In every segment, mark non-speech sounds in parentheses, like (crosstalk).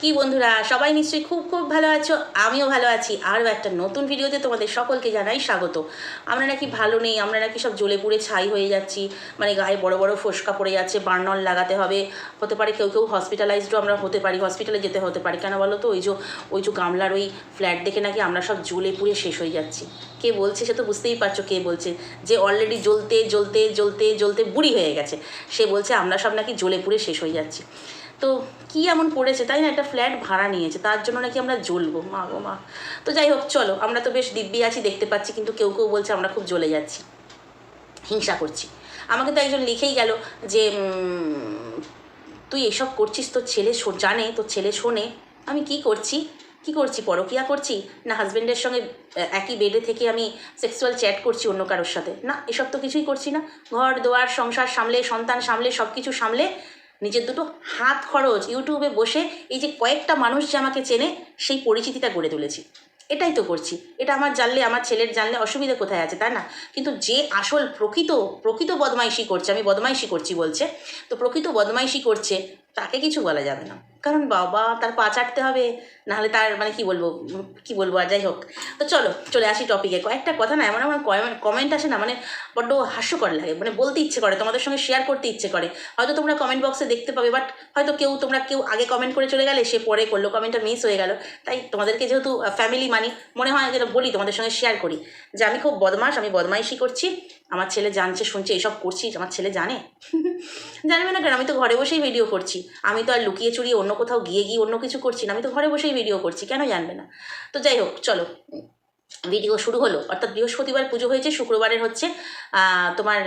কি বন্ধুরা? সবাই নিশ্চয়ই খুব খুব ভালো আছো? আমিও ভালো আছি। আরও একটা নতুন ভিডিওতে তোমাদের সকলকে জানাই স্বাগত। আমরা নাকি ভালো নেই, আমরা নাকি সব জ্বলে পুড়ে ছাই হয়ে যাচ্ছি। মানে গায়ে বড় বড় ফোসকা পড়ে যাচ্ছে, বার্নল লাগাতে হবে। হতে পারে কেউ কেউ হসপিটালাইজডও আমরা হতে পারি হসপিটালে যেতে হতে পারি। কেন বলো তো? ওই যে ওই যে গামলার ওই ফ্ল্যাট দেখে নাকি আমরা সব জ্বলে পুড়ে শেষ হয়ে যাচ্ছি। কে বলছে সে তো বুঝতেই পারছ কে বলছে। যে অলরেডি জ্বলতে জ্বলতে জ্বলতে জ্বলতে বুড়ি হয়ে গেছে। সে বলছে আমরা সব নাকি জ্বলে পুড়ে শেষ হয়ে যাচ্ছি। তো কি এমন পড়েছে? তাই না একটা ফ্ল্যাট ভাড়া নিয়েছে, তার জন্য নাকি আমরা জ্বলবো। মা গো মা। তো যাই হোক, চলো, আমরা তো বেশ দিব্যি আছি, দেখতে পাচ্ছি, কিন্তু কেউ কেউ বলছে আমরা খুব জ্বলে যাচ্ছি। হিংসা করছি। আমাকে তো একজন লিখেই গেল যে তুই এসব করছিস, তোর ছেলে জানে, তোর ছেলে শোনে। আমি কি করছি? কি করছি, পরকিয়া করছি? না হাজব্যান্ডের সঙ্গে একই বেডে থেকে আমি সেক্সুয়াল চ্যাট করছি অন্য কারোর সাথে। না, এসব তো কিছুই করছি না। ঘর দোয়ার সংসার সামলে, সন্তান সামলে সব কিছু সামলে নিজের দুটো হাত খরচ ইউটিউবে বসে এই যে কয়েকটা মানুষ যে আমাকে চেনে, সেই পরিচিতিটা গড়ে তুলেছি। এটাই তো করছি। এটা আমার জানলে, আমার ছেলের জানলে অসুবিধা কোথায় আছে, তাই না? কিন্তু যে আসল প্রকৃত প্রকৃত বদমাইশি করছে, আমি বদমাইশি করছি বলছে, তো প্রকৃত বদমাইশি করছে তাকে কিছু বলা যাবে না। কারণ বাবা তার পা চাটতে হবে, নাহলে তার মানে কি বলব কি বলব আর যাই হোক। তো চলো, চলে আসি টপিকে কয়েকটা কথা না, এমন আমার কমেন্ট আসে না মানে বড্ড হাস্যকর লাগে মানে বলতে ইচ্ছে করে, তোমাদের সঙ্গে শেয়ার করতে ইচ্ছে করে। হয়তো তোমরা কমেন্ট বক্সে দেখতে পাবে বাট হয়তো কেউ, তোমরা কেউ আগে কমেন্ট করে চলে গেলে, সে পরে করল কমেন্টটা মিস হয়ে গেল। তাই তোমাদেরকে যেহেতু ফ্যামিলি মানি মনে হয় যেটা বলি, তোমাদের সঙ্গে শেয়ার করি। যে আমি খুব বদমাস আমি বদমাইশি করছি। আমার ছেলে জানছে, শুনছে, এসব করছি আমার ছেলে জানে? জানবে না কেন? আমি তো ঘরে বসেই ভিডিও করছি। আমি তো আর লুকিয়ে চুরিয়ে অন্য কোথাও গিয়ে গিয়ে অন্য কিছু করছি না। আমি তো ঘরে বসেই ভিডিও করছি, কেন জানবে না? তো যাই হোক, চলো। ভিডিও শুরু হলো। অর্থাৎ বৃহস্পতিবার পুজো হয়েছে, শুক্রবারের হচ্ছে তোমার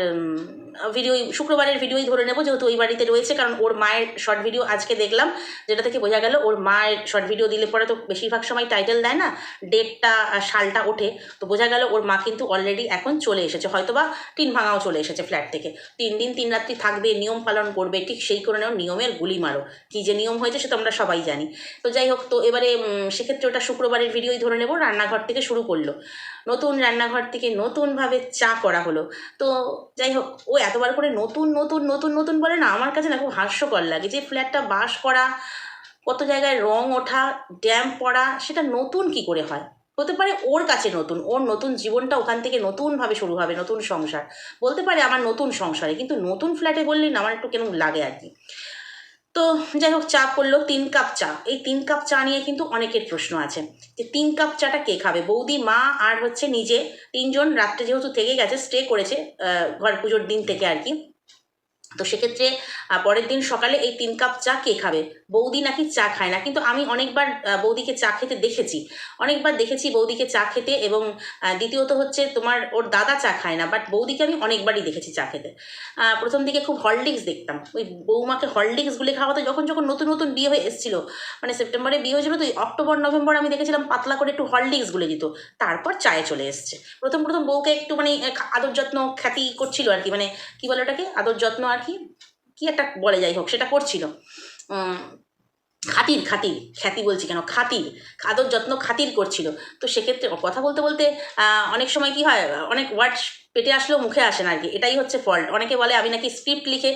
ভিডিও শুক্রবারের ভিডিওই ধরে নেব যেহেতু ওই বাড়িতে রয়েছে, কারণ ওর মায়ের শর্ট ভিডিও আজকে দেখলাম, যেটা থেকে বোঝা গেল ওর মায়ের শর্ট ভিডিও দিলে পরে তো বেশিরভাগ সময় টাইটেল দেয় না ডেটটা সালটা ওঠে, তো বোঝা গেল ওর মা কিন্তু অলরেডি এখন চলে এসেছে, হয়তোবা তিন ভাঙাও চলে এসেছে ফ্ল্যাট থেকে। তিন দিন তিন রাত্রি থাকবে, নিয়ম পালন করবে, ঠিক সেই করে নেও, নিয়মের গুলি মারো। কী যে নিয়ম হয়েছে সেটা আমরা সবাই জানি। তো যাই হোক, তো এবারে সেক্ষেত্রে ওটা শুক্রবারের ভিডিওই ধরে নেব, রান্নাঘর থেকে শুরু করল। নতুন রান্নাঘর থেকে নতুনভাবে চা করা হলো। তো যাই হোক, ও এতবার করে নতুন নতুন নতুন নতুন বলে না, আমার কাছে না খুব হাস্যকর লাগে। যে ফ্ল্যাটটা বাস করা, কত জায়গায় রং ওঠা, ড্যাম পড়া, সেটা নতুন কি করে হয়? হতে পারে ওর কাছে নতুন, ওর নতুন জীবনটা ওখান থেকে নতুনভাবে শুরু হবে, নতুন সংসার। বলতে পারে আমার নতুন সংসারে, কিন্তু নতুন ফ্ল্যাটে বললেন না, আমার একটু কেমন লাগে আর কি। তো যাই হোক চা করল তিন কাপ চা। এই তিন কাপ চা নিয়ে কিন্তু অনেকের প্রশ্ন আছে যে তিন কাপ চাটা কে খাবে? বৌদি, মা আর হচ্ছে নিজে তিনজন রাত্রে যেহেতু থেকে গেছে স্টে করেছে ঘর পুজোর দিন থেকে আর কি। তো সেক্ষেত্রে পরের দিন সকালে এই তিন কাপ চা কে খাবে? বৌদি নাকি চা খায় না। কিন্তু আমি অনেকবার বৌদিকে চা খেতে দেখেছি। অনেকবার দেখেছি বৌদিকে চা খেতে এবং দ্বিতীয়ত হচ্ছে তোমার ওর দাদা চা খায় না বাট বৌদিকে আমি অনেকবারই দেখেছি চা খেতে। প্রথম দিকে খুব হরলিক্স দেখতাম। ওই বৌমাকে হরলিক্স গুলে খাওয়াতো যখন যখন নতুন নতুন বিয়ে হয়ে এসেছিল মানে সেপ্টেম্বরে বিয়ে হয়েছিল তো, অক্টোবর, নভেম্বর আমি দেখেছিলাম পাতলা করে একটু হরলিক্স গুলে দিত। তারপর চায়ে চলে এসছে। প্রথম প্রথম বউকে একটু মানে আদর যত্ন খ্যাতি করছিল আর কি মানে কি বলে ওটাকে? আদর যত্ন আর কি কি একটা বলে যাই হোক, সেটা করছিল। খাতির খাতির, খ্যাতি বলছি কেন? খাতির, আদর যত্ন খাতির করছিল। তো সেক্ষেত্রে কথা বলতে বলতে অনেক সময় কি হয়, অনেক ওয়ার্ড পেটে আসলেও মুখে আসে না আর কি এটাই হচ্ছে ফল্ট অনেকে বলে, আমি নাকি স্ক্রিপ্ট লিখে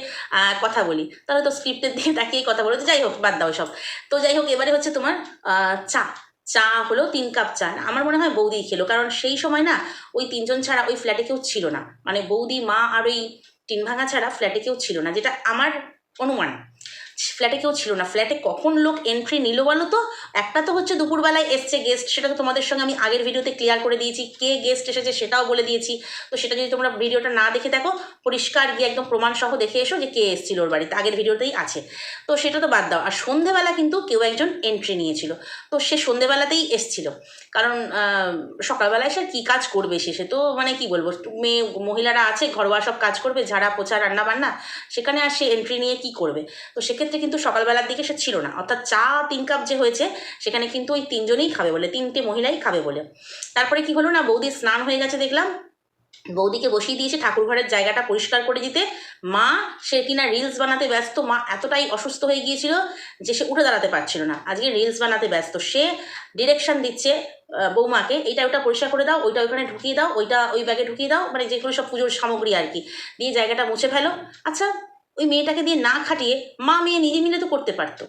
কথা বলি। তাহলে তো স্ক্রিপ্টের দিকে তাকিয়েই কথা বলো। যাই হোক, বাদ দাও সব তো যাই হোক, এবারে হচ্ছে তোমার চা। চা হলো তিন কাপ চা। আমার মনে হয় বৌদি খেলো। কারণ সেই সময় না, ওই তিনজন ছাড়া ওই ফ্ল্যাটে কেউ ছিল না। মানে বৌদি, মা আর ওই টিন ভাঙা ছাড়া ফ্ল্যাটে কেউ ছিল না, যেটা আমার অনুমান। ফ্ল্যাটে কেউ ছিল না। ফ্ল্যাটে কখন লোক এন্ট্রি নিল বলো তো? একটা তো হচ্ছে দুপুরবেলায় এসছে গেস্ট সেটা তো তোমাদের সঙ্গে আমি আগের ভিডিওতে ক্লিয়ার করে দিয়েছি। কে গেস্ট এসেছে সেটাও বলে দিয়েছি। তো সেটা যদি তোমরা ভিডিওটা না দেখে দেখো, পরিষ্কার গিয়ে একদম প্রমাণসহ দেখে এসো যে কে এসেছিল ওর বাড়িতে। আগের ভিডিওতেই আছে। তো সেটা তো বাদ দাও। আর সন্ধেবেলা কিন্তু কেউ একজন এন্ট্রি নিয়েছিল। তো সে সন্ধেবেলাতেই এসছিল। কারণ সকালবেলায় সে কী কাজ করবে সে? সে তো মানে কি বলব মেয়ে মহিলারা আছে, ঘরোয়া সব কাজ করবে ঝাড়া পোছা রান্না বান্না সেখানে আর সে এন্ট্রি নিয়ে কি করবে? তো সেক্ষেত্রে কিন্তু সকালবেলার দিকে সে ছিল না। অর্থাৎ চা তিন কাপ যে হয়েছে, সেখানে কিন্তু ওই তিনজনেই খাবে বলে, তিনটে মহিলাই খাবে বলে। তারপরে কি হলো না, বৌদি স্নান হয়ে গেছে দেখলাম। বৌদিকে বসিয়ে দিয়েছে ঠাকুর ঘরের জায়গাটা পরিষ্কার করে দিতে। মা, সে কিনা রিলস বানাতে ব্যস্ত, মা এতটাই অসুস্থ হয়ে গিয়েছিল যে সে উঠে দাঁড়াতে পারছিল না। আজকে রিলস বানাতে ব্যস্ত। সে ডিরেকশন দিচ্ছে বৌমাকে, এইটা ওটা পরিষ্কার করে দাও, ওইটা ওইখানে ঢুকিয়ে দাও, ওইটা ওই ব্যাগে ঢুকিয়ে দাও। মানে যেগুলো সব পুজোর সামগ্রী আর কি। দিয়ে জায়গাটা মুছে ফেলো। আচ্ছা ওই মেয়েটাকে দিয়ে না খাটিয়ে মা মেয়ে নিজে মিলে তো করতে পারতো।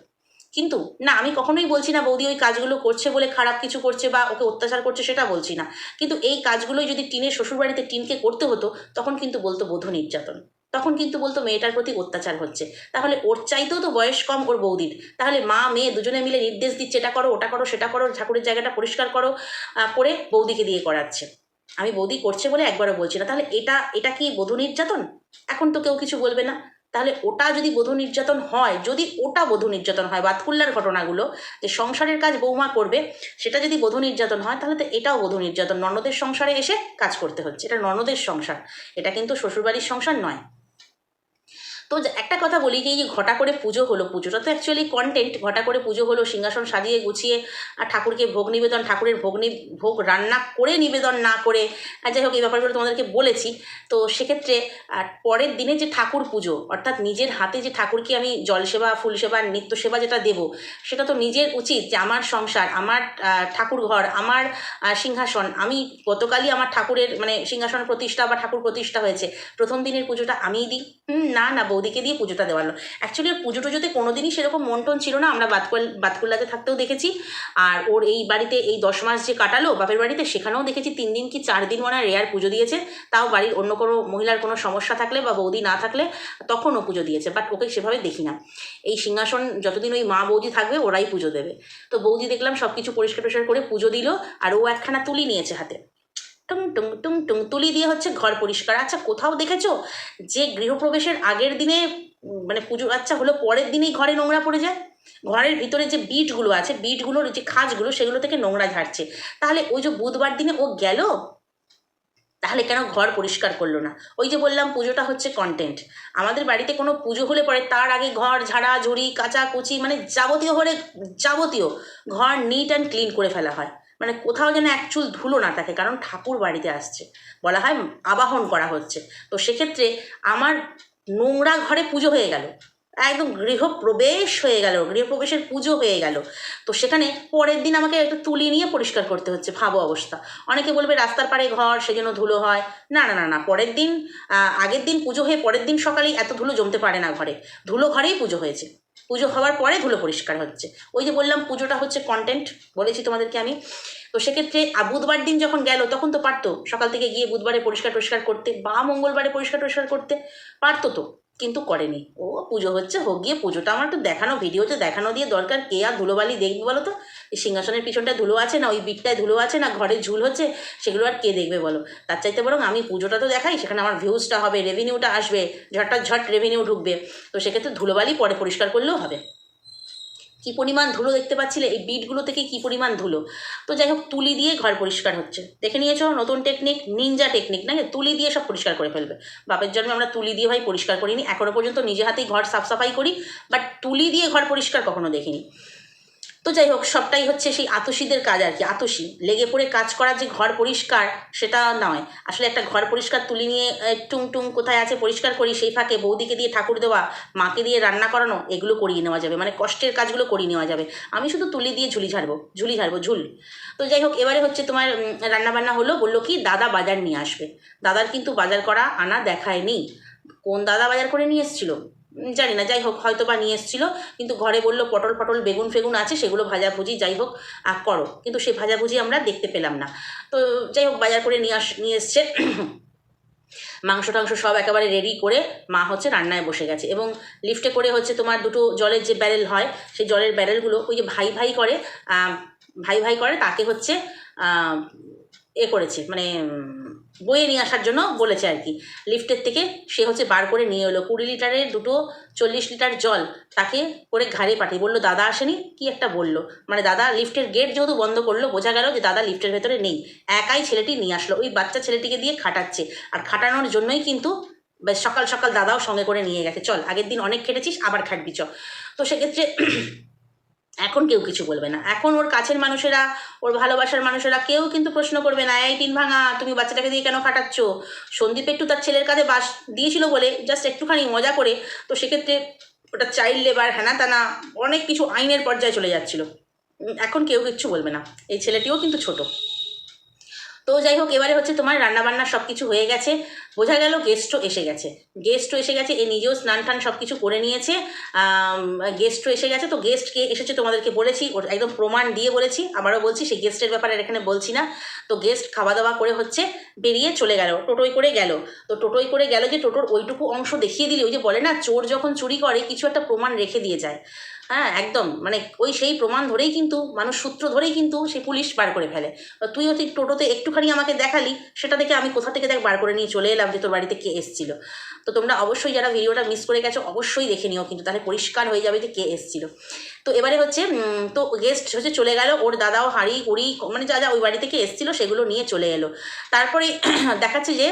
কিন্তু না, আমি কখনোই বলছি না বৌদি ওই কাজগুলো করছে বলে খারাপ কিছু করছে বা ওকে অত্যাচার করছে সেটা বলছি না। কিন্তু এই কাজগুলোই যদি টিনের শ্বশুরবাড়িতে টিনকে করতে হতো, তখন কিন্তু বলতো বধূ নির্যাতন। তখন কিন্তু বলতো মেয়েটার প্রতি অত্যাচার হচ্ছে। তাহলে ওর চাইতেও তো বয়স কম ওর বৌদির। তাহলে মা, মেয়ে দুজনে মিলে নির্দেশ দিচ্ছে, এটা করো, ওটা করো, সেটা করো, ঠাকুরের জায়গাটা পরিষ্কার করো করে বৌদিকে দিয়ে করাচ্ছে। আমি বৌদি করছে বলে একবারও বলছি না। তাহলে এটা এটা কি বধূ নির্যাতন? এখন তো কেউ কিছু বলবে না। তাহলে ওটা যদি বধূ নির্যাতন হয়, যদি ওটা বধূ নির্যাতন হয় বাতকুল্লার ঘটনাগুলো, যে সংসারের কাজ বৌমা করবে, সেটা যদি বধূ নির্যাতন হয়, তাহলে তো এটাও বধূ নির্যাতন। ননদের সংসারে এসে কাজ করতে হচ্ছে। এটা ননদের সংসার। এটা কিন্তু শ্বশুরবাড়ির সংসার নয়। তো একটা কথা বলি যে এই যে ঘটা করে পুজো হলো, পুজোটা তো অ্যাকচুয়ালি কন্টেন্ট ঘটা করে পুজো হলো, সিংহাসন সাজিয়ে গুছিয়ে, আর ঠাকুরকে ভোগ নিবেদন, ঠাকুরের ভোগ ভোগ রান্না করে নিবেদন না করে যাই হোক, এই ব্যাপারগুলো তোমাদেরকে বলেছি। তো সেক্ষেত্রে পরের দিনে যে ঠাকুর পুজো, অর্থাৎ নিজের হাতে যে ঠাকুরকে আমি জল সেবা ফুল সেবা নিত্য সেবা যেটা দেবো, সেটা তো নিজের উচিত যে আমার সংসার, আমার ঠাকুর ঘর আমার সিংহাসন, আমি গতকালই আমার ঠাকুরের মানে সিংহাসন প্রতিষ্ঠা বা ঠাকুর প্রতিষ্ঠা হয়েছে, প্রথম দিনের পুজোটা আমিই দিই? না না বৌদিকে দিয়ে পুজোটা দেওয়ালো অ্যাকচুয়ালি ওর পুজো টুজোতে কোনোদিনই সেরকম মন টন ছিল না। আমরা বাতকুল, বাতকুল্লাতে থাকতেও দেখেছি। আর ওর এই বাড়িতে এই দশ মাস যে কাটালো বাপের বাড়িতে, সেখানেও দেখেছি তিন দিন কি চার দিন মনে হয় রেয়ার পুজো দিয়েছে। তাও বাড়ির অন্য কোনো মহিলার কোনো সমস্যা থাকলে বা বৌদি না থাকলে তখন ও পুজো দিয়েছে। বাট ওকে সেভাবে দেখি না। এই সিংহাসন যতদিন ওই মা বৌদি থাকবে, ওরাই পুজো দেবে। তো বৌদি দেখলাম সব কিছু পরিষ্কার টরিষ্কার করে পুজো দিল। আর ও একখানা তুলি নিয়েছে হাতে। টুং টুং টুং টুং তুলি দিয়ে হচ্ছে ঘর পরিষ্কার। আচ্ছা কোথাও দেখেছ যে গৃহপ্রবেশের আগের দিনে মানে পুজো আচ্ছা হলো পরের দিনেই ঘরে নোংরা পড়ে যায়? ঘরের ভিতরে যে বিটগুলো আছে বিটগুলোর যে খাঁজগুলো, সেগুলো থেকে নোংরা ঝাড়ছে। তাহলে ওই যে বুধবার দিনে ও গেল? তাহলে কেন ঘর পরিষ্কার করল না? ওই যে বললাম, পুজোটা হচ্ছে কন্টেন্ট আমাদের বাড়িতে কোনো পুজো হলে পরে তার আগে ঘর ঝাড়া, ঝুড়ি, কাচা, কুচি মানে যাবতীয় হলে যাবতীয় ঘর নিট অ্যান্ড ক্লিন করে ফেলা হয়। মানে কোথাও যেন এক চুল ধুলো না থাকে কারণ ঠাকুর বাড়িতে আসছে। বলা হয় আবাহন করা হচ্ছে। তো সেক্ষেত্রে আমার নোংরা ঘরে পুজো হয়ে গেল। একদম গৃহপ্রবেশ হয়ে গেল, গৃহপ্রবেশের পুজো হয়ে গেল। তো সেখানে পরের দিন আমাকে একটু তুলি নিয়ে পরিষ্কার করতে হচ্ছে ভাবো অবস্থা। অনেকে বলবে রাস্তার পাড়ে ঘর, সেজন্য ধুলো হয়। না না না না, পরের দিন আগের দিন পুজো হয়ে পরের দিন সকালেই এত ধুলো জমতে পারে না ঘরে। ধুলো ঘরেই পুজো হয়েছে। পুজো হওয়ার পরে ধুলো পরিষ্কার হচ্ছে। ওই যে বললাম, পুজোটা হচ্ছে কন্টেন্ট বলেছি তোমাদেরকে আমি। তো সেক্ষেত্রে বুধবার দিন যখন গেল, তখন তো পারতো। সকাল থেকে গিয়ে বুধবারে পরিষ্কার টরিষ্কার করতে বা মঙ্গলবারে পরিষ্কার টরিষ্কার করতে পারতো তো। কিন্তু করেনি। ও পুজো হচ্ছে, হোক, গিয়ে পুজোটা আমার একটু দেখানো, ভিডিওতে দেখানো দিয়ে দরকার, কে আর ধুলোবালি দেখবে বলো তো এই সিংহাসনের পিছনটায় ধুলো আছে না, ওই বিটটায় ধুলো আছে না, ঘরে ঝুল হচ্ছে, সেগুলো আর কে দেখবে বলো? তার চাইতে বরং আমি পুজোটা তো দেখাই, সেখানে আমার ভিউজটা হবে রেভিনিউটা আসবে ঝটটা ঝট রেভিনিউ ঢুকবে। তো সেক্ষেত্রে ধুলোবালি পরে পরিষ্কার করলেও হবে। কি পরিমাণ ধুলো দেখতে পাচ্ছিলে? এই বিটগুলো থেকে কি পরিমাণ ধুলো? তো যাই হোক, তুলি দিয়ে ঘর পরিষ্কার হচ্ছে। দেখে নিয়েছো, নতুন টেকনিক নিনজা টেকনিক নাকি? তুলি দিয়ে সব পরিষ্কার করে ফেলবে। বাপের জন্মে আমরা তুলি দিয়ে ভাই পরিষ্কার করিনি, এখনও পর্যন্ত নিজে হাতেই ঘর সাফ সাফাই করি বাট তুলি দিয়ে ঘর পরিষ্কার কখনো দেখিনি। তো যাই হোক, সবটাই হচ্ছে সেই আতসীদের কাজ আর কি, আতসী। লেগে পড়ে কাজ করার যে ঘর পরিষ্কার, সেটা নয়। আসলে একটা ঘর পরিষ্কার তুলি নিয়ে টুং টুং কোথায় আছে পরিষ্কার করি, সেই ফাঁকে বৌদিকে দিয়ে ঠাকুর দেওয়া, মাকে দিয়ে রান্না করানো, এগুলো করিয়ে নেওয়া যাবে। মানে কষ্টের কাজগুলো করিয়ে নেওয়া যাবে। আমি শুধু তুলি দিয়ে ঝুলি ঝাড়বো ঝুলি ঝাড়বো, ঝুল। তো যাই হোক, এবারে হচ্ছে তোমার রান্নাবান্না হলো, বলল কি, দাদা বাজার নিয়ে আসবে। দাদার কিন্তু বাজার করা আনা দেখায়নি। কোন দাদা বাজার করে নিয়ে এসেছিল? জানি না যাই হোক, হয়তো বা নিয়ে এসেছিল, কিন্তু ঘরে বলল, পটল পটল বেগুন ফেগুন আছে, সেগুলো ভাজাভুজি, যাই হোক করো। কিন্তু সেই ভাজাভুজি আমরা দেখতে পেলাম না। তো যাই হোক, বাজার করে নিয়ে আস, নিয়ে এসছে। (coughs) মাংস টাংস সব একেবারে রেডি করে মা হচ্ছে রান্নায় বসে গেছে। এবং লিফটে করে হচ্ছে তোমার দুটো জলের যে ব্যারেল হয়, সেই জলের ব্যারেলগুলো ওই যে ভাই ভাই করে ভাই ভাই করে, তাকে হচ্ছে এ করেছে মানে বয়ে নিয়ে আসার জন্য বলেছে আর কি। লিফটের থেকে সে হচ্ছে বার করে নিয়ে এলো। কুড়ি লিটারের দুটো চল্লিশ লিটার জল তাকে করে ঘাড়ে পাঠিয়ে বলল, দাদা আসেনি? কি একটা বলল। মানে দাদা, লিফটের গেট যেহেতু বন্ধ করল, বোঝা গেল যে দাদা লিফটের ভেতরে নেই। একাই ছেলেটি নিয়ে আসলো। ওই বাচ্চা ছেলেটিকে দিয়ে খাটাচ্ছে। আর খাটানোর জন্যই কিন্তু সকাল সকাল দাদাও সঙ্গে করে নিয়ে গেছে। চল, আগের দিন অনেক খেটেছিস, আবার খাটবি চ তো সেক্ষেত্রে এখন কেউ কিছু বলবে না। এখন ওর কাছের মানুষেরা, ওর ভালোবাসার মানুষেরা কেউ কিন্তু প্রশ্ন করবে না, এই তিন ভাঙা, তুমি বাচ্চাটাকে দিয়ে কেন খাটাচ্ছ? সন্দীপ একটু তার ছেলের কাছে বাস দিয়েছিল বলে জাস্ট একটুখানি মজা করে, তো সেক্ষেত্রে ওটা চাইল্ড লেবার হ্যানা তানা অনেক কিছু আইনের পর্যায়ে চলে যাচ্ছিল। এখন কেউ কিচ্ছু বলবে না। এই ছেলেটিও কিন্তু ছোট। তো যাই হোক, এবারে হচ্ছে তোমার রান্নাবান্না সব কিছু হয়ে গেছে। বোঝা গেল গেস্টও এসে গেছে। গেস্টও এসে গেছে, এ নিজেও স্নান টান সব কিছু করে নিয়েছে। গেস্টও এসে গেছে, তো গেস্ট কে এসেছে তোমাদেরকে বলেছি একদম প্রমাণ দিয়ে বলেছি, আবারও বলছি, সেই গেস্টের ব্যাপারে এখানে বলছি না। তো গেস্ট খাওয়া দাওয়া করে হচ্ছে বেরিয়ে চলে গেল, টোটোয় করে গেল। তো টোটোয় করে গেল যে টোটোর ওইটুকু অংশ দেখিয়ে দিলে, ওই যে বলে না, চোর যখন চুরি করে, কিছু একটা প্রমাণ রেখে দিয়ে যায়। হ্যাঁ একদম। মানে ওই সেই প্রমাণ ধরেই কিন্তু, মানুষ সূত্র ধরেই কিন্তু সে পুলিশ বার করে ফেলে। তুইও ঠিক টোটোতে একটুখানি আমাকে দেখালি, সেটা দেখে আমি কোথা থেকে দেখ বার করে নিয়ে চলে এলাম যে তোর বাড়িতে কে এসেছিল। তো তোমরা অবশ্যই যারা ভিডিওটা মিস করে গেছো, অবশ্যই দেখে নিও কিন্তু, তাহলে পরিষ্কার হয়ে যাবে যে কে এসেছিল। তো এবারে হচ্ছে তো গেস্ট হচ্ছে চলে গেল, ওর দাদাও হাঁড়ি কুড়ি মানে যা যা ওই বাড়ি থেকে এসেছিল সেগুলো নিয়ে চলে এলো। তারপরে (clears throat) দেখাচ্ছে যে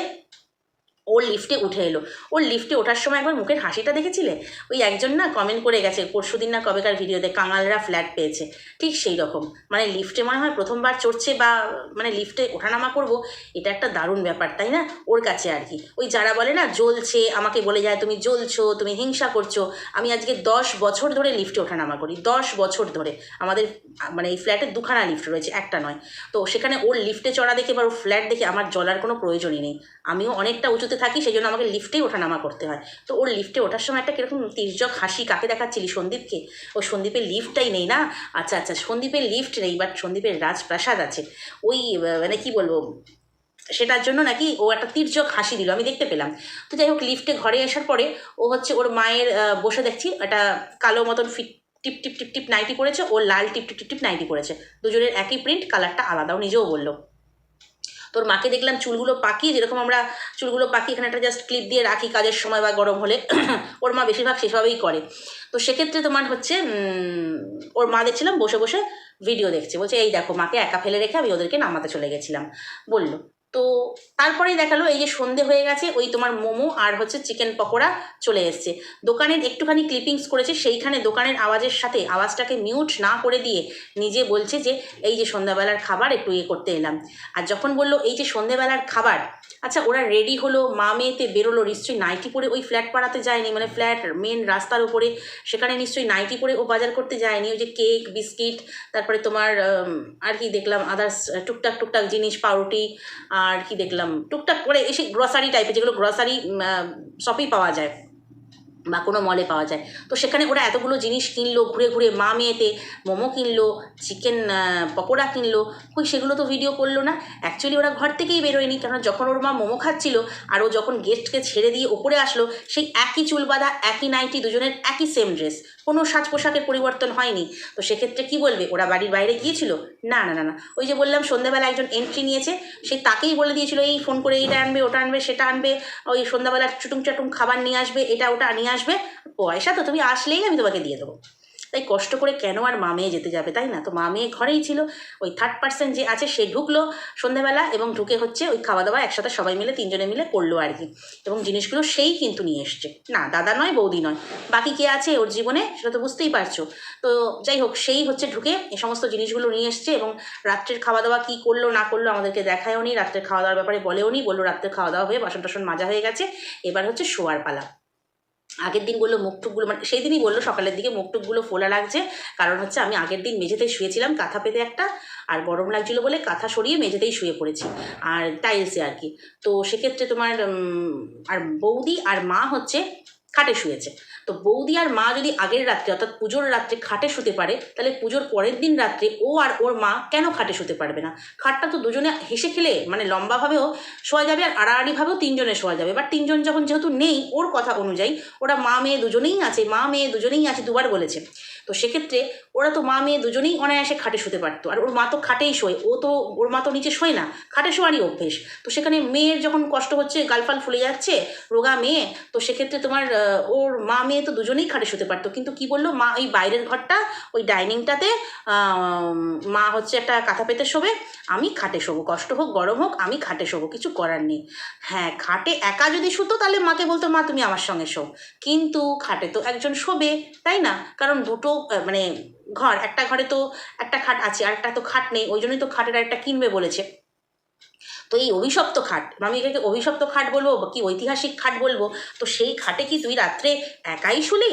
ওর লিফটে উঠে এলো। ওর লিফটে ওঠার সময় একবার মুখের হাসিটা দেখেছিলে? ওই একজন না কমেন্ট করে গেছে, পরশুদিন না কবেকার ভিডিওতে কাঙালরা ফ্ল্যাট পেয়েছে। ঠিক সেই রকম। মানে লিফটে মনে হয় প্রথমবার চড়ছে বা মানে লিফটে ওঠানামা করব, এটা একটা দারুণ ব্যাপার, তাই না? ওর কাছে আর কি। ওই যারা বলে না, জ্বলছে, আমাকে বলে যায়, তুমি জ্বলছো, তুমি হিংসা করছ। আমি আজকে দশ বছর ধরে লিফটে ওঠানামা করি, দশ বছর ধরে। আমাদের মানে এই ফ্ল্যাটে দুখানা লিফট রয়েছে, একটা নয়। তো সেখানে ওর লিফটে চড়া দেখে বা ওর ফ্ল্যাট দেখে আমার জ্বলার কোনো প্রয়োজনই নেই। আমিও অনেকটা উঁচুতে থাকি, সেই জন্য আমাকে লিফটেই ওঠানামা করতে হয়। তো ওর লিফটে ওঠার সময় একটা কীরকম তির্যক হাসি কাকে দেখাচ্ছিলি সন্দীপকে? ও সন্দীপের লিফটটাই নেই না? আচ্ছা আচ্ছা সন্দীপের লিফট নেই বাট সন্দীপের রাজপ্রাসাদ আছে। ওই মানে কি বলব, সেটার জন্য নাকি ও একটা তির্যক হাসি দিল, আমি দেখতে পেলাম। তো যাই হোক লিফটে ঘরে আসার পরে ও হচ্ছে ওর মায়ের বসে দেখছি, একটা কালো মতন ফিট টিপ টিপ টিপ টিপ নাইটি পরেছে ও লাল টিপ টিপ টিপ টিপ নাইটি পরেছে দুজনের একই প্রিন্ট কালারটা আলাদাও নিজেও বলল। তোর মাকে দেখলাম চুলগুলো পাকি যেরকম আমরা চুলগুলো পাকি এখানে একটা জাস্ট ক্লিপ দিয়ে রাখি কাজের সময় বা গরম হলে, (clears throat) ওর মা বেশিরভাগ সেভাবেই করে। তো সেক্ষেত্রে তোমার হচ্ছে ওর মা দেখছিলাম, বসে বসে ভিডিও দেখছে। বলছে, এই দেখো, মাকে একা ফেলে রেখে আমি ওদেরকে নামাতে চলে গেছিলাম। বলল। তো তারপরে দেখাল, এই যে সন্ধে হয়ে গেছে, ওই তোমার মোমো আর হচ্ছে চিকেন পকোড়া চলে এসছে। দোকানের একটুখানি ক্লিপিংস করেছে, সেইখানে দোকানের আওয়াজের সাথে আওয়াজটাকে মিউট না করে দিয়ে নিজে বলছে যে, এই যে সন্ধ্যাবেলার খাবার, একটু ইয়ে করতে এলাম। আর যখন বলল, এই যে সন্ধ্যেবেলার খাবার আচ্ছা ওরা রেডি হলো, মা মেয়েতে বেরোলো, নিশ্চয়ই নাইটি পরে ওই ফ্ল্যাট পাড়াতে যায়নি মানে ফ্ল্যাট মেন রাস্তার উপরে, সেখানে নিশ্চয়ই নাইটি পরে ও বাজার করতে যায়নি, ওই যে কেক বিস্কিট তারপরে তোমার আর কি দেখলাম আদার্স টুকটাক টুকটাক জিনিস, পাউরুটি, আর কি দেখলাম, টুকটাক করে এসে গ্রসারি টাইপের যেগুলো গ্রসারি শপেই পাওয়া যায়। বা কোনো মলে পাওয়া যায়। তো সেখানে ওরা এতগুলো জিনিস কিনলো, ঘুরে ঘুরে মা মেয়েতে মোমো কিনলো চিকেন পকোড়া কিনলো। ওই সেগুলো তো ভিডিও করল না। অ্যাকচুয়ালি ওরা ঘর থেকেই বেরোয়নি কারণ যখন ওর মা মোমো খাচ্ছিলো আর ও যখন গেস্টকে ছেড়ে দিয়ে ওপরে আসলো, সেই একই চুল বাঁধা, একই নাইটি দুজনের একই সেম ড্রেস কোনো সাজ পোশাকের পরিবর্তন হয়নি। তো সেক্ষেত্রে কি বলবে? ওরা বাড়ির বাইরে গিয়েছিল? না না না না। ওই যে বললাম, সন্ধ্যাবেলা একজন এন্ট্রি নিয়েছে, সে তাকেই বলে দিয়েছিল, এই ফোন করে এইটা আনবে, ওটা আনবে, সেটা আনবে, ওই সন্ধ্যাবেলা চুটুম চাটুম খাবার নিয়ে আসবে, এটা ওটা নিয়ে আসবে, পয়সা তো তুমি আসলেই আমি তোমাকে দিয়ে দেবো। তাই কষ্ট করে কেন আর মা মেয়ে যেতে যাবে, তাই না? তো মা মেয়ে ঘরেই ছিল, ওই থার্ড পার্সন যে আছে সে ঢুকলো সন্ধ্যাবেলা এবং ঢুকে হচ্ছে ওই খাওয়া দাওয়া একসাথে সবাই মিলে, তিনজনে মিলে করল আর কি। এবং জিনিসগুলো সেই কিন্তু নিয়ে এসছে। না, দাদা নয়, বৌদি নয়। বাকি কে আছে ওর জীবনে সেটা তো বুঝতেই পারছ। তো যাই হোক, সেই হচ্ছে ঢুকে এ সমস্ত জিনিসগুলো নিয়ে এসছে এবং রাত্রের খাওয়া দাওয়া কী করল, না করল আমাদেরকে দেখায়ও নি রাত্রের খাওয়া দাওয়ার ব্যাপারে বলেও নি বলল রাত্রের খাওয়া দাওয়া হয়ে বাসন টাসন মাজা হয়ে গেছে, এবার হচ্ছে শোয়ার পালা। আগের দিন বলল মুখটুকগুলো মানে সেই দিনই বলল সকালের দিকে মুখটুকগুলো ফোলা লাগছে। কারণ হচ্ছে আমি আগের দিন মেঝেতে শুয়েছিলাম, কাঁথা পেতে একটা, আর গরম লাগছিল বলে কাঁথা সরিয়ে মেঝেতেই শুয়ে পড়েছি, আর টাইলসে আর কি। তো সেক্ষেত্রে তোমার আর বৌদি আর মা হচ্ছে খাটে শুয়েছে। তো বৌদি আর মা যদি আগের রাত্রে, অর্থাৎ পুজোর রাত্রে খাটে শুতে পারে, তাহলে পুজোর পরের দিন রাত্রে ও আর ওর মা কেন খাটে শুতে পারবে না? খাটটা তো দুজনে হেসে খেলে মানে লম্বাভাবেও শোয়া যাবে আর আড়াআড়িভাবেও তিনজনে শোয়া যাবে। বাট তিনজন যখন যেহেতু নেই ওর কথা অনুযায়ী, ওরা মা মেয়ে দুজনেই আছে, মা মেয়ে দুজনেই আছে দুবার বলেছে। তো সেক্ষেত্রে ওরা তো মা মেয়ে দুজনেই অনায়াসে খাটে শুতে পারতো। আর ওর মা তো খাটেই শোয়, ও তো, ওর মা তো নিচে শোয় না, খাটে শোয়ারই অভ্যেস। তো সেখানে মেয়ের যখন কষ্ট হচ্ছে, গালফাল ফুলে যাচ্ছে, রোগা মেয়ে, তো সেক্ষেত্রে তোমার ওর মা মেয়ে তো দুজনেই খাটে শুতে পারতো। কিন্তু কি বলল? মা ওই বাইরের ঘরটা, ওই ডাইনিংটাতে মা হচ্ছে একটা কাঁথা পেতে শোবে, আমি খাটে শোবো। কষ্ট হোক, গরম হোক, আমি খাটে শোবো, কিছু করার নেই। হ্যাঁ খাটে একা যদি শুতো, তাহলে মাকে বলতো, মা, তুমি আমার সঙ্গে শো। কিন্তু খাটে তো একজন শোবে, তাই না? কারণ দুটো মানে ঘর, একটা ঘরে তো একটা খাট আছে, আর একটা তো খাট নেই, ওই জন্যই তো খাটের একটা কিনবে বলেছে। তো এই অভিশপ্ত খাট, আমি এটাকে অভিশপ্ত খাট বলব কি ঐতিহাসিক খাট বলব? তো সেই খাটে কি তুই রাত্রে একাই শুলি?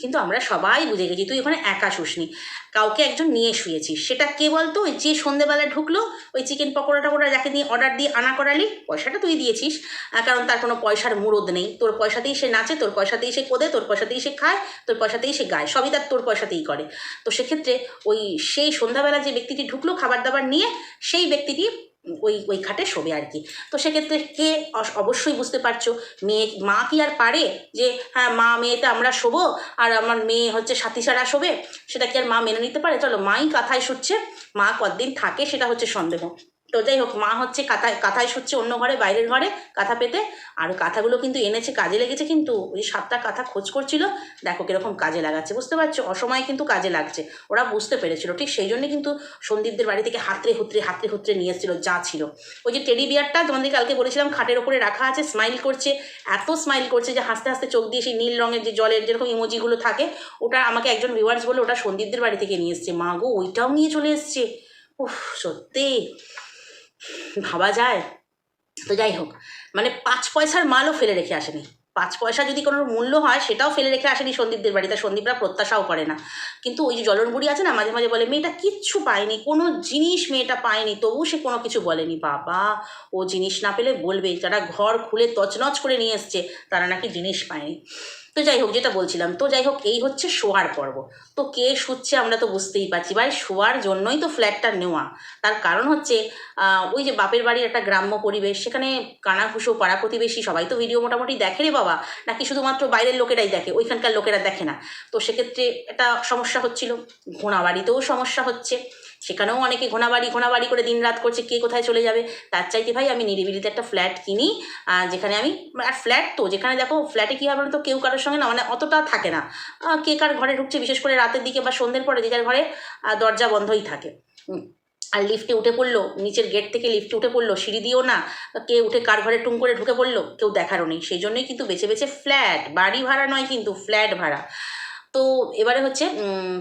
কিন্তু আমরা সবাই বুঝে গেছি তুই ওখানে একা শুসনি। কাউকে একজন নিয়ে শুয়েছিস, সেটা কে বলতো? ওই যে সন্ধেবেলায় ঢুকলো, ওই চিকেন পকোড়া টকোড়া যাকে নিয়ে অর্ডার দিয়ে আনা করালি, পয়সাটা তুই দিয়েছিস। কারণ তার কোনো পয়সার মুরদ নেই। তোর পয়সাতেই সে নাচে, তোর পয়সাতেই সে কোদে, তোর পয়সাতেই সে খায়, তোর পয়সাতেই সে গায়। সবই তার তোর পয়সাতেই করে। তো সেক্ষেত্রে ওই সেই সন্ধ্যাবেলা যে ব্যক্তিটি ঢুকলো খাবার দাবার নিয়ে, সেই ব্যক্তিটি ওই ওই খাটে শোবে আর কি। তো সেক্ষেত্রে কে অবশ্যই বুঝতে পারছ, মেয়ে মা কি আর পারে যে হ্যাঁ মা মেয়েতে আমরা শোবো আর আমার মেয়ে হচ্ছে সাথী সারা শোবে, সেটা কি আর মা মেনে নিতে পারে? চলো, মাই কাঁথায় শুচ্ছে, মা কতদিন থাকে সেটা হচ্ছে সন্দেহ। তো যাই হোক, মা হচ্ছে কাঁথায় কাঁথায় শুচ্ছে অন্য ঘরে, বাইরের ঘরে কাঁথা পেতে। আর কাঁথাগুলো কিন্তু এনেছে, কাজে লেগেছে কিন্তু ওই সাতটা কাঁথা খোঁজ করছিল। দেখো কীরকম কাজে লাগাচ্ছে, বুঝতে পারছ? অসময়ে কিন্তু কাজে লাগছে, ওরা বুঝতে পেরেছিল, ঠিক সেই জন্য কিন্তু সন্দীপদের বাড়ি থেকে হাতড়ে হুতরে হাতরে হুতরে নিয়ে এসেছিল, যা ছিল। ওই যে টেডি বিয়ারটা তোমাদের কালকে বলেছিলাম, খাটের ওপরে রাখা আছে স্মাইল করছে, এত স্মাইল করছে যে হাসতে হাসতে চোখ দিয়ে সেই নীল রঙের যে জলের যেরকম ইমোজিগুলো থাকে, ওটা আমাকে একজন ভিউয়ার্স বলে ওটা সন্দীপদের বাড়ি থেকে নিয়ে এসছে। মা গো, ওইটাও নিয়ে চলে এসছে। উফ, সত্যি। ভাবা যায়? তো যাই হোক মানে পাঁচ পয়সার মালও ফেলে রেখে আসেনি। পাঁচ পয়সা যদি কোনো মূল্য হয়, সেটাও ফেলে রেখে আসেনি সন্দীপদের বাড়িতে। সন্দীপরা প্রত্যাশাও করে না। কিন্তু ওই যে জলন বুড়ি আছে না, মাঝে মাঝে বলে, মেয়েটা কিচ্ছু পায়নি, কোনো জিনিস মেয়েটা পায়নি তবু সে কোনো কিছু বলেনি। বাবা, ও জিনিস না পেলে বলবে, যারা ঘর খুলে তছনছ করে নিয়ে এসছে, তারা নাকি জিনিস পায়নি। তো যাই হোক, যেটা বলছিলাম, তো যাই হোক, এই হচ্ছে শোয়ার পর্ব। তো কে শুচ্ছে আমরা তো বুঝতেই পারছি। ভাই, শোয়ার জন্যই তো ফ্ল্যাটটা নেওয়া। তার কারণ হচ্ছে ওই যে বাপের বাড়ির একটা গ্রাম্য পরিবেশ, সেখানে কানাঘুষো, পাড়া প্রতিবেশী সবাই তো ভিডিও মোটামুটি দেখে রে বাবা। নাকি শুধুমাত্র বাইরের লোকেরাই দেখে, ওইখানকার লোকেরা দেখে না। তো সেক্ষেত্রে একটা সমস্যা হচ্ছিল। ঘোড়াবাড়িতেও সমস্যা হচ্ছে। সেখানেও অনেকে ঘোড়াবাড়ি ঘোড়াবাড়ি করে দিন রাত করছে কে কোথায় চলে যাবে। তার চাইতে ভাই আমি নিরিবিলিতে একটা ফ্ল্যাট কিনি যেখানে আমি, আর ফ্ল্যাট তো, যেখানে দেখো ফ্ল্যাটে কী হবে তো কেউ কারোর সঙ্গে না মানে অতটা থাকে না। কে কার ঘরে ঢুকছে, বিশেষ করে রাতের দিকে বা সন্ধ্যের পরে যে যার ঘরে দরজা বন্ধই থাকে। আর লিফটে উঠে পড়ল, নিচের গেট থেকে লিফটে উঠে পড়ল, সিঁড়ি দিয়েও না, কে উঠে কার ঘরে টুম করে ঢুকে পড়ল, কেউ দেখারও নেই। সেই জন্যই কিন্তু বেছে বেছে ফ্ল্যাট বাড়ি ভাড়া নয় কিন্তু ফ্ল্যাট ভাড়া। তো এবারে হচ্ছে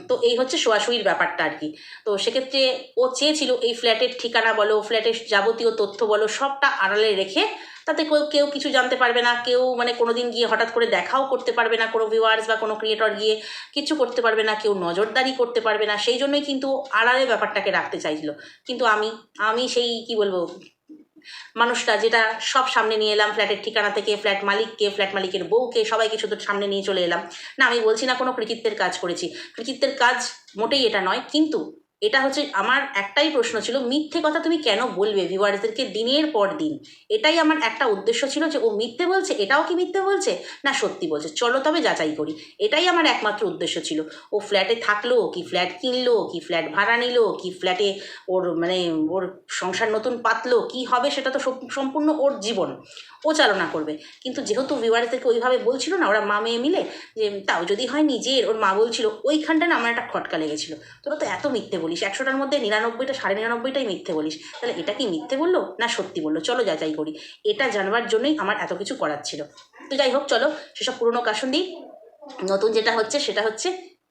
তো এই হচ্ছে শোয়াশুয়ির ব্যাপারটা আর কি। তো সেক্ষেত্রে ও চেয়েছিল এই ফ্ল্যাটের ঠিকানা বলো ফ্ল্যাটের যাবতীয় তথ্য বলো সবটা আড়ালে রেখে তাতে কেউ কেউ কিছু জানতে পারবে না কেউ মানে কোনো দিন গিয়ে হঠাৎ করে দেখাও করতে পারবে না কোনো ভিউয়ার্স বা কোনো ক্রিয়েটর গিয়ে কিছু করতে পারবে না কেউ নজরদারি করতে পারবে না সেই জন্যই কিন্তু আড়ালে ব্যাপারটাকে রাখতে চাইছিল। কিন্তু আমি আমি সেই কি বলব মানুষটা যেটা সব সামনে নিয়ে এলাম, ফ্ল্যাটের ঠিকানা থেকে, ফ্ল্যাট মালিককে, ফ্ল্যাট মালিকের বউকে, সবাইকে শুধু সামনে নিয়ে চলে এলাম। না, আমি বলছি না কোনো কৃতিত্বের কাজ করেছি। কৃতিত্বের কাজ মোটেই এটা নয়, কিন্তু এটা হচ্ছে আমার একটাই প্রশ্ন ছিল, মিথ্যে কথা তুমি কেন বলবে ভিউয়ার্সদেরকে দিনের পর দিন? এটাই আমার একটা উদ্দেশ্য ছিল যে ও মিথ্যে বলছে, এটাও কি মিথ্যে বলছে? না, সত্যি বলছে। চলো তবে যাচাই করি। এটাই আমার একমাত্র উদ্দেশ্য ছিল। ও ফ্ল্যাটে থাকল, কি ফ্ল্যাট কিনলো, কি ফ্ল্যাট ভাড়া নিল, কি ফ্ল্যাটে ওর মানে ওর সংসার নতুন পাতলো, কি হবে সেটা তো সম্পূর্ণ ওর জীবন। ও চালনা করবে। কিন্তু যেহেতু ভিউয়ার্সদেরকে ওইভাবে বলছিল না, ওরা মা মেয়ে মিলে, যে তাও যদি হয় নিজের, ওর মা বলছিল, ওইখানটা না আমার একটা খটকা লেগেছিল। তোরা তো এত মিথ্যে বলিস। একশোটার মধ্যে নিরানব্বইটা, সাড়ে নিরানব্বইটাই মিথ্যে বলিস। তাহলে এটা কি মিথ্যে বলল না সত্যি বলল? চলো যাচাই করি। এটা জানবার জন্যই আমার এত কিছু করার ছিল। তো যাই হোক, চলো সেসব পুরনো কাশন দিই নতুন যেটা হচ্ছে সেটা হচ্ছে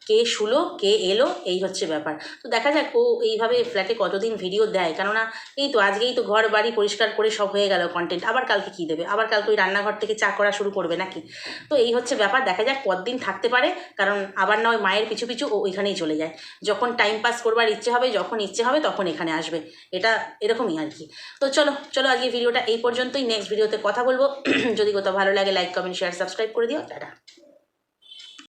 কে শুলো, কে এলো, এই হচ্ছে ব্যাপার। তো দেখা যাক ও এইভাবে ফ্ল্যাটে কতদিন ভিডিও দেয়। কেননা এই তো আজকেই তো ঘর বাড়ি পরিষ্কার করে সব হয়ে গেল কন্টেন্ট আবার কালকে কী দেবে? আবার কালকে ওই রান্নাঘর থেকে চা করা শুরু করবে নাকি? তো এই হচ্ছে ব্যাপার। দেখা যাক কতদিন থাকতে পারে। কারণ আবার নয়, মায়ের পিছু পিছু ও ওইখানেই চলে যায়। যখন টাইম পাস করবার ইচ্ছে হবে, যখন ইচ্ছে হবে, তখন এখানে আসবে। এটা এরকমই আর কি। তো চলো চলো আজকে ভিডিওটা এই পর্যন্তই। নেক্সট ভিডিওতে কথা বলব। (clears throat) যদি কোথাও ভালো লাগে লাইক কমেন্ট শেয়ার সাবস্ক্রাইব করে দিও। টাটা।